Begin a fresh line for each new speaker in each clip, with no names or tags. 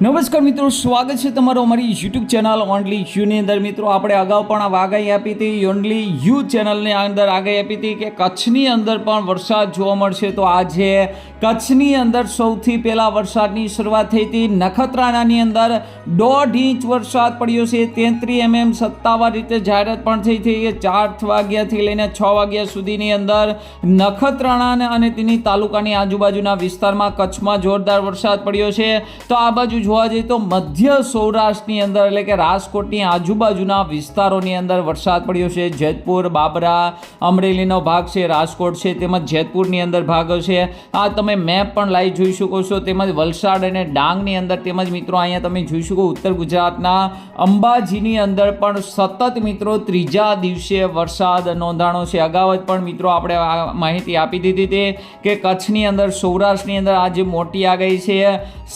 નમસ્કાર મિત્રો, સ્વાગત છે તમારો અમારી યુટ્યુબ ચેનલ ઓનલી યુની અંદર. મિત્રો, આપણે અગાઉ પણ આગાહી આપી હતી ઓનલી યુ ચેનલની અંદર આગાહી આપી હતી કે કચ્છની અંદર પણ વરસાદ જોવા મળશે. તો આજે કચ્છની અંદર સૌથી પહેલાં વરસાદની શરૂઆત થઈ હતી. નખત્રાણાની અંદર દોઢ ઇંચ વરસાદ પડ્યો છે. તેત્રી એમએમ સત્તાવાર રીતે જાહેરાત પણ થઈ હતી કે ચાર વાગ્યાથી લઈને છ વાગ્યા સુધીની અંદર નખત્રાણા અને તેની તાલુકાની આજુબાજુના વિસ્તારમાં કચ્છમાં જોરદાર વરસાદ પડ્યો છે. તો આ બાજુ જોવા જઈએ તો મધ્ય સૌરાષ્ટ્રની અંદર એટલે કે રાજકોટની આજુબાજુના વિસ્તારોની અંદર વરસાદ પડ્યો છે. જેતપુર, બાબરા, અમરેલીનો ભાગ છે, રાજકોટ છે, તેમજ જેતપુરની અંદર ભાગ છે આ તમે મેપ પણ લાઈવ જોઈ શકો છો. તેમજ વલસાડ અને ડાંગની અંદર તેમજ મિત્રો અહીંયા તમે જોઈ શકો ઉત્તર ગુજરાતના અંબાજીની અંદર પણ સતત મિત્રો ત્રીજા દિવસે વરસાદ નોંધાણો છે. અગાઉ જ પણ મિત્રો આપણે આ માહિતી આપી દીધી હતી કે કચ્છની અંદર, સૌરાષ્ટ્રની અંદર આજે મોટી આગાહી છે.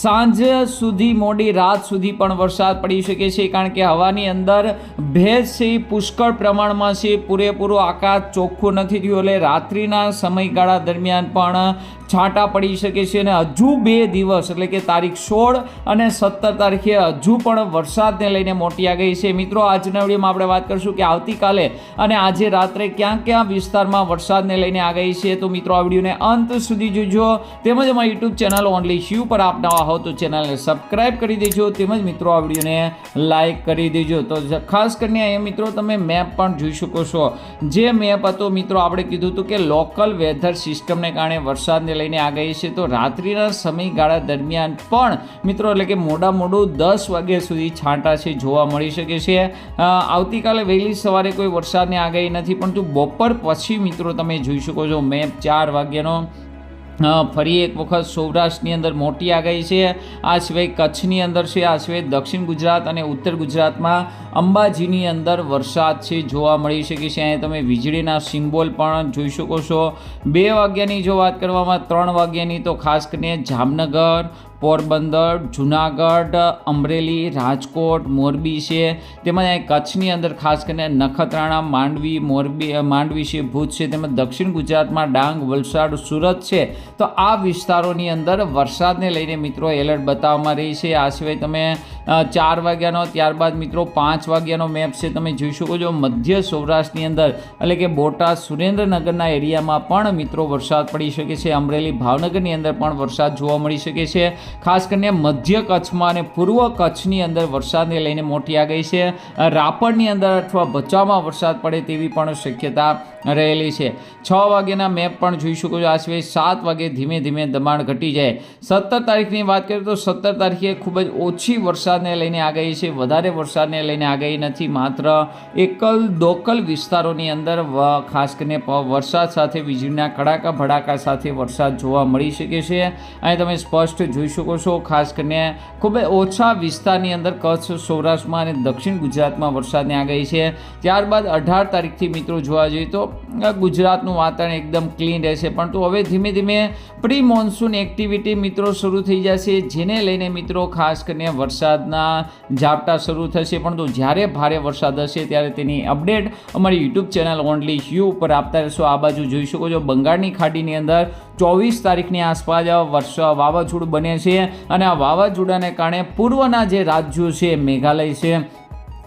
સાંજ સુધી મોડી રાત સુધી પણ વરસાદ પડી શકે છે, કારણ કે હવાની અંદર ભેજ છે એ પુષ્કળ પ્રમાણમાં છે, પૂરેપૂરો આકાશ ચોખ્ખું નથી થયું એટલે રાત્રિના સમયગાળા દરમિયાન પણ છાંટા પડી શકે છે અને હજુ બે દિવસ, એટલે કે તારીખ સોળ અને સત્તર તારીખે હજુ પણ વરસાદને લઈને મોટી આગાહી છે. મિત્રો, આજના વિડીયોમાં આપણે વાત કરીશું કે આવતીકાલે અને આજે રાત્રે ક્યાં ક્યાં વિસ્તારમાં વરસાદને લઈને આગાહી છે. તો મિત્રો, આ વિડીયોને અંત સુધી જોજો. તેમજ અમારી યુટ્યુબ ચેનલ ઓનલી શ્યુ પર આપ નવા હો તો ચેનલને સબસ્ક્રાઇબ કરી દેજો, તેમજ મિત્રો આ વિડીયોને લાઇક કરી દેજો. તો ખાસ કરીને અહીંયા મિત્રો તમે મેપ પણ જોઈ શકો છો. જે મેપ હતો, મિત્રો, આપણે કીધું હતું કે લોકલ વેધર સિસ્ટમને કારણે વરસાદને લઈને આગાહી છે. તો રાત્રિના સમયગાળા દરમિયાન પણ, મિત્રો, એટલે કે મોડા મોડું દસ વાગ્યા સુધી છાંટા છે, જોવા મળી શકે છે. આવતીકાલે વહેલી સવારે કોઈ વરસાદની આગાહી નથી, પરંતુ બપોર પછી, મિત્રો, તમે જોઈ શકો છો મેપ ચાર વાગ્યાનો ફરી એક વખત સૌરાષ્ટ્રની અંદર મોટી આગાહી છે. આ સિવાય કચ્છની અંદર છે, આ સિવાય દક્ષિણ ગુજરાત અને ઉત્તર ગુજરાતમાં અંબાજીની અંદર વરસાદ છે, જોવા મળી શકે છે. અહીંયા તમે વીજળીના સિમ્બોલ પણ જોઈ શકો છો. બે વાગ્યાની જો વાત કરવામાં ત્રણ વાગ્યાની તો ખાસ કરીને જામનગર પોરબંદર, જુનાગઢ, અમરેલી, રાજકોટ, મોરબી છે. તેમજ કચ્છની અંદર ખાસ કરીને નખત્રાણા, માંડવી, મોરબી માંડવી છે, ભુજ છે, તેમજ દક્ષિણ ગુજરાતમાં ડાંગ, વલસાડ, સુરત છે. તો આ વિસ્તારોની અંદર વરસાદને લઈને મિત્રો એલર્ટ બતાવવામાં રહી છે. આ સિવાય તમે ચાર વાગ્યાનો, ત્યારબાદ મિત્રો પાંચ વાગ્યાનો મેપ છે, તમે જોઈ શકો છો મધ્ય સૌરાષ્ટ્રની અંદર, એટલે કે બોટાદ સુરેન્દ્રનગરના એરિયામાં પણ મિત્રો વરસાદ પડી શકે છે, અમરેલી ભાવનગરની અંદર પણ વરસાદ જોવા મળી શકે છે. ખાસ કરીને મધ્ય કચ્છમાં અને પૂર્વ કચ્છની અંદર વરસાદને લઈને મોટી આગાહી છે. રાપણની અંદર અથવા ભચાઉમાં વરસાદ પડે તેવી પણ શક્યતા રહેલી છે. છ વાગ્યાના મેપ પણ જોઈ શકો છો. આ સિવાય સાત વાગે ધીમે ધીમે દબાણ ઘટી જાય. સત્તર તારીખની વાત કરીએ તો સત્તર તારીખે ખૂબ જ ઓછી વરસાદને લઈને આગાહી છે. વધારે વરસાદને લઈને આગાહી નથી. માત્ર એકલ દોકલ વિસ્તારોની અંદર ખાસ કરીને વરસાદ સાથે, વીજળીના કડાકા ભડાકા સાથે વરસાદ જોવા મળી શકે છે. અહીં તમે સ્પષ્ટ જોઈ શકો છો. ખાસ કરીને ખૂબ જ ઓછા વિસ્તારની અંદર કચ્છ, સૌરાષ્ટ્રમાં અને દક્ષિણ ગુજરાતમાં વરસાદની આગાહી છે. ત્યારબાદ અઢાર તારીખથી મિત્રો જોવા જઈએ તો ગુજરાતનું વાતાવરણ એકદમ ક્લીન રહેશે. પરંતુ હવે ધીમે ધીમે પ્રી મોન્સૂન એક્ટિવિટી મિત્રો શરૂ થઈ જશે, જેને લઈને મિત્રો ખાસ કરીને વરસાદના ઝાપટા શરૂ થશે. પરંતુ જ્યારે ભારે વરસાદ હશે ત્યારે તેની અપડેટ અમારી યુટ્યુબ ચેનલ ઓનલી યુ ઉપર આપતા રહેશો. આ બાજુ જોઈ શકો છો, બંગાળની ખાડીની અંદર ચોવીસ તારીખની આસપાસ વર્ષા વાવાઝોડું બને છે. અને આ વાવાઝોડાને કારણે પૂર્વના જે રાજ્યો છે, મેઘાલય છે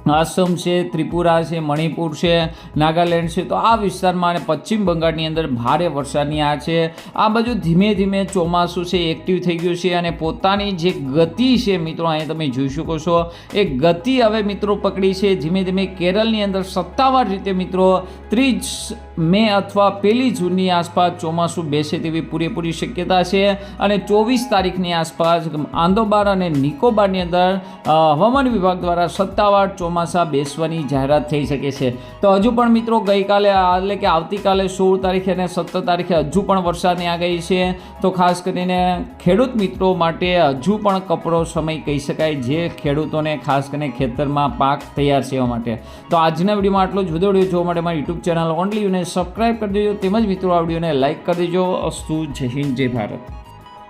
આસામ છે, ત્રિપુરા છે, મણિપુર છે, નાગાલેન્ડ છે, તો આ વિસ્તારમાં અને પશ્ચિમ બંગાળની અંદર ભારે વરસાદની આ છે. આ બાજુ ધીમે ધીમે ચોમાસું છે એક્ટિવ થઈ ગયું છે અને પોતાની જે ગતિ છે મિત્રો, અહીંયા તમે જોઈ શકો છો. એ ગતિ હવે મિત્રો પકડી છે. ધીમે ધીમે કેરળની અંદર સત્તાવાર રીતે મિત્રો ત્રીસ મે અથવા પહેલી જૂનની આસપાસ ચોમાસું બેસે તેવી પૂરેપૂરી શક્યતા છે અને ચોવીસ તારીખની આસપાસ આંદોબાર અને નિકોબારની અંદર હવામાન વિભાગ દ્વારા સત્તાવાર ચોમાસા બેસવાની જાહેરાત થઈ શકે છે. તો હજુ પણ મિત્રો ગઈકાલે એટલે કે આવતીકાલે સોળ તારીખે અને સત્તર તારીખે હજુ પણ વરસાદની આગાહી છે. તો ખાસ કરીને ખેડૂત મિત્રો માટે હજુ પણ કપરો સમય કહી શકાય જે ખેડૂતોને ખાસ કરીને ખેતરમાં પાક તૈયાર સેવા માટે. તો આજના વિડીયોમાં આટલો જ. વધુ વીડિયો જોવા માટે મારી યુટ્યુબ ચેનલ ઓનલી યુને સબસ્ક્રાઈબ કરી દેજો. તેમજ મિત્રો આ વિડીયોને લાઇક કરી દેજો. અસ્તુ જય હિન્દ, જય ભારત.